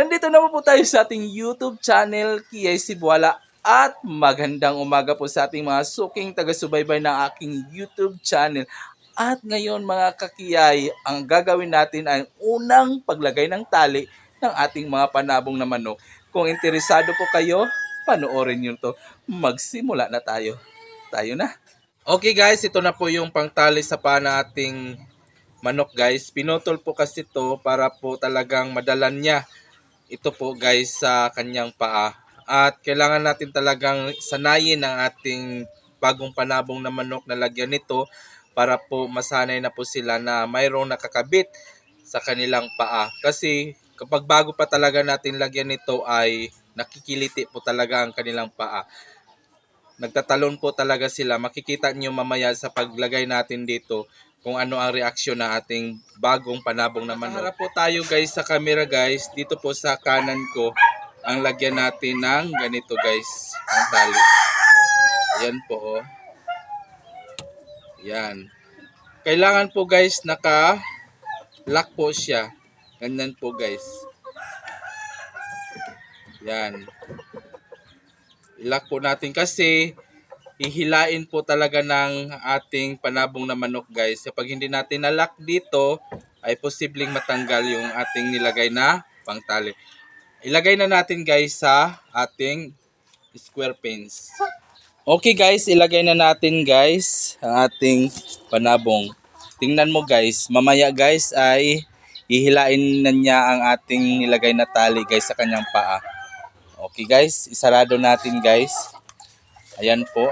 Nandito naman po tayo sa ating YouTube channel, Kiyay Sibuala. At magandang umaga po sa ating mga suking taga-subaybay ng aking YouTube channel. At ngayon mga kakiyay, ang gagawin natin ay unang paglagay ng tali ng ating mga panabong na manok. Kung interesado po kayo, panoorin nyo to. Magsimula na tayo. Tayo na. Okay guys, ito na po yung pangtali sa ng ating manok guys. Pinutol po kasi to para po talagang madalan niya ito po guys sa kanyang paa. At kailangan natin talagang sanayin ang ating bagong panabong na manok na lagyan nito para po masanay na po sila na mayroong nakakabit sa kanilang paa. Kasi kapag bago pa talaga natin lagyan nito ay nakikiliti po talaga ang kanilang paa. Nagtatalon po talaga sila. Makikita nyo mamaya sa paglagay natin dito kung ano ang reaksyon ng ating bagong panabong na manok. Harap po tayo guys sa camera guys. Dito po sa kanan ko ang lagyan natin ng ganito guys. Ang tali. Ayan po oh. Yan. Kailangan po guys naka lock po siya. Ganyan po guys. Yan. I-lock po natin kasi hihilain po talaga ng ating panabong na manok guys. Kapag hindi natin na-lock dito, ay posibleng matanggal yung ating nilagay na pangtali. Ilagay na natin guys sa ating square pins. Okay guys, ilagay na natin guys ang ating panabong. Tingnan mo guys, mamaya guys ay hihilain na niya ang ating nilagay na tali guys sa kanyang paa. Okay guys, isarado natin guys. Ayan po.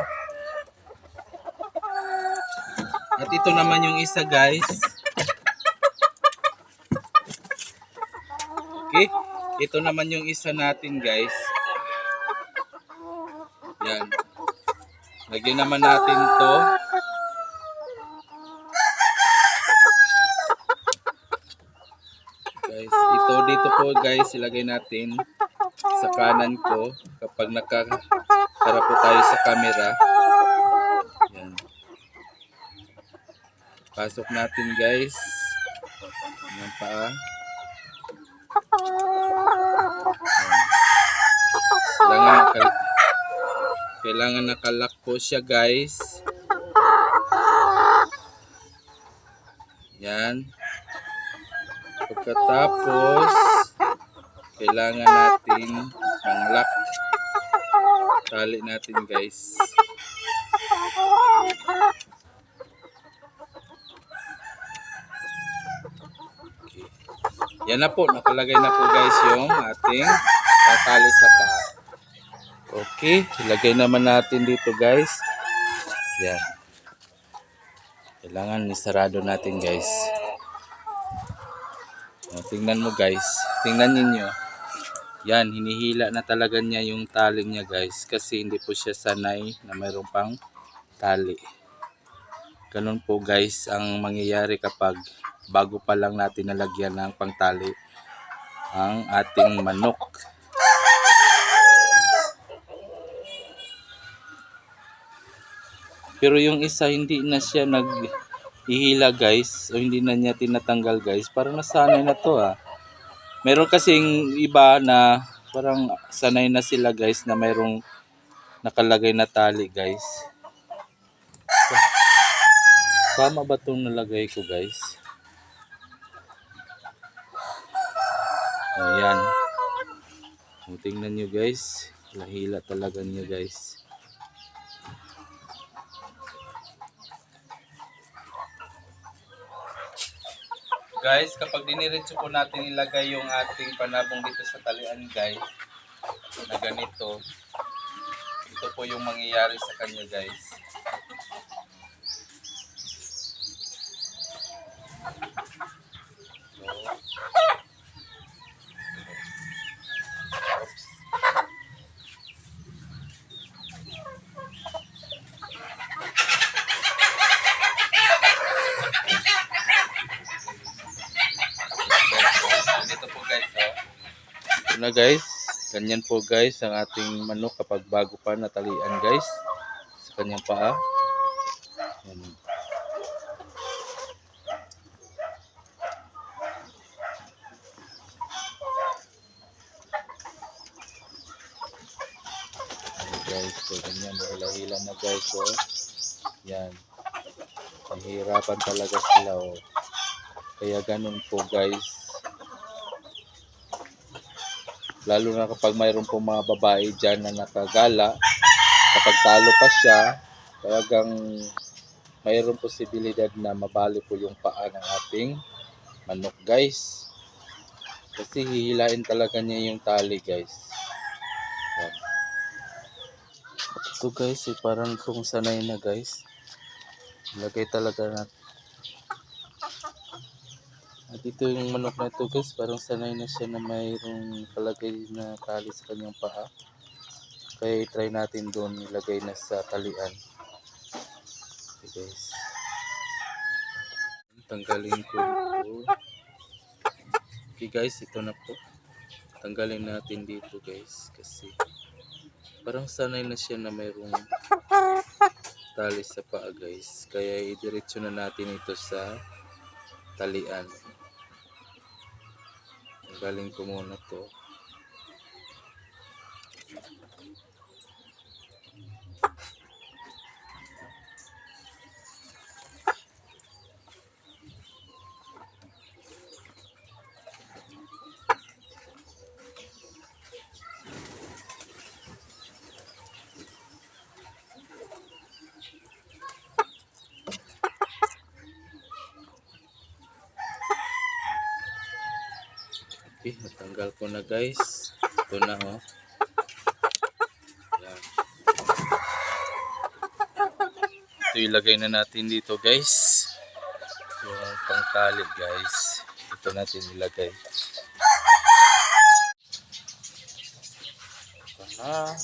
At ito naman yung isa guys. Okay. Ito naman yung isa natin guys. Yan. Lagyan naman natin to. Guys, ito dito po guys, ilagay natin sa kanan ko kapag nakaharap po tayo sa camera. Yan. Pasok natin guys. Yan pa. Kailangan, nakal kailangan nakalock po siya guys. Yan. Pagkatapos, kailangan natin ng lock. Tali natin guys. Okay. Yan na po, nakalagay na po guys yung ating tatali sa paa. Okay, ilagay naman natin dito guys. Yan. Kailangan isarado natin guys. O, tingnan mo guys. Tingnan ninyo. Yan, hinihila na talaga niya yung tali niya guys. Kasi hindi po siya sanay na mayroon pang tali. Ganun po guys ang mangyayari kapag bago pa lang natin nalagyan ng pangtali ang ating manok. Pero yung isa hindi na siya nag guys o hindi na niya tinatanggal guys parang nasanay na to ah meron kasing iba na parang sanay na sila guys na mayroong nakalagay na tali guys. Tama ba itong nalagay ko guys? Ayan. O, tingnan nyo guys. Hila talaga nyo guys Guys, kapag diniretso po natin ilagay yung ating panabong dito sa talian guys, na ganito, ito po yung mangyayari sa kanya guys. na guys. Ganyan po guys ang ating manok kapag bago pa natalian guys. Sa kanyang paa. Ayan guys, so ganyan. Hila-hila na guys. Oh. So, yan. Mahirapan talaga sila. Oh. Kaya ganun po guys Lalo na kapag mayroon po mga babae dyan na nakagala. Kapag talo pa siya, talagang mayroong posibilidad na mabali po yung paa ng ating manok guys. Kasi hihilain talaga niya yung tali guys. Yan. Ito guys, eh, parang kung sanay na guys. Lagay talaga natin. At ito yung manok na ito guys, parang sanay na siya na mayroong kalagay na tali sa kanyang paa. Kaya i-try natin doon ilagay na sa talian. Okay guys. Tanggalin ko ito. Okay guys, ito na po. Tanggalin natin dito guys kasi parang sanay na siya na mayroong tali sa paa guys. Kaya idiretso na natin ito sa talian. Tanggalin ko muna to. Okay, natanggal ko na guys. Ito na oh. Yan. Ito ilagay na natin dito guys. Yung pangtali guys. Ito natin ilagay. Ito na.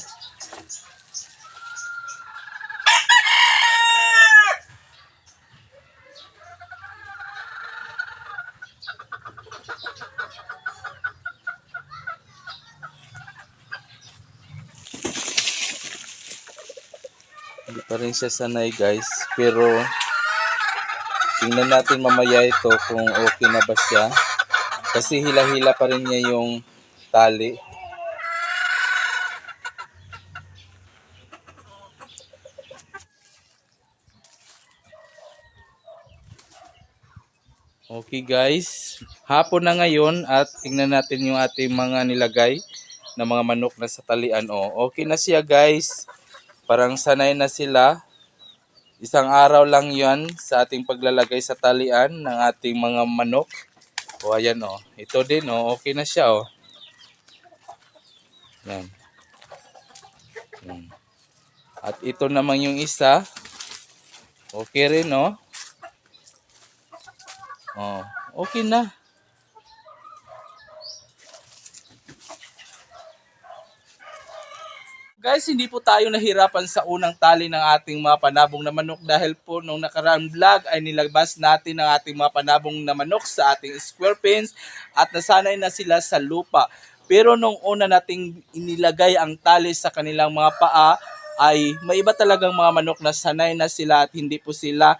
Hindi pa rin siya sanay guys. Pero tingnan natin mamaya ito kung okay na ba siya. Kasi hila-hila pa rin niya yung tali. Okay guys, hapon na ngayon at tingnan natin yung ating mga nilagay na mga manok na sa talian. Oh, okay na siya guys. Parang sanay na sila. Isang araw lang yan sa ating paglalagay sa talian ng ating mga manok. O ayan o. Ito din o. Okay na siya o. Yan. At ito naman yung isa. Okay rin o. Oh, okay na. Guys, hindi po tayo nahirapan sa unang tali ng ating mga panabong na manok dahil po nung nakaraang vlog ay nilabas natin ang ating mga panabong na manok sa ating square pens at nasanay na sila sa lupa. Pero nung una nating inilagay ang tali sa kanilang mga paa ay may iba talagang mga manok na sanay na sila at hindi po sila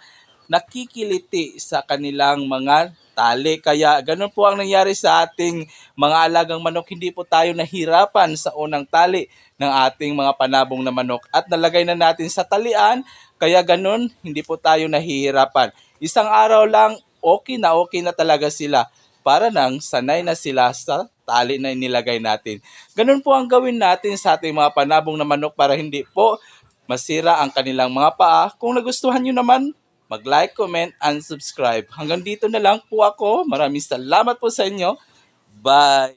nakikiliti sa kanilang mga tali. Kaya ganun po ang nangyari sa ating mga alagang manok. Hindi po tayo nahirapan sa unang tali ng ating mga panabong na manok. At nalagay na natin sa talian, kaya ganun, hindi po tayo nahihirapan. Isang araw lang, okay na okay na talaga sila para nang sanay na sila sa tali na inilagay natin. Ganun po ang gawin natin sa ating mga panabong na manok para hindi po masira ang kanilang mga paa. Kung nagustuhan nyo naman, mag-like, comment, and subscribe. Hanggang dito na lang po ako. Maraming salamat po sa inyo. Bye!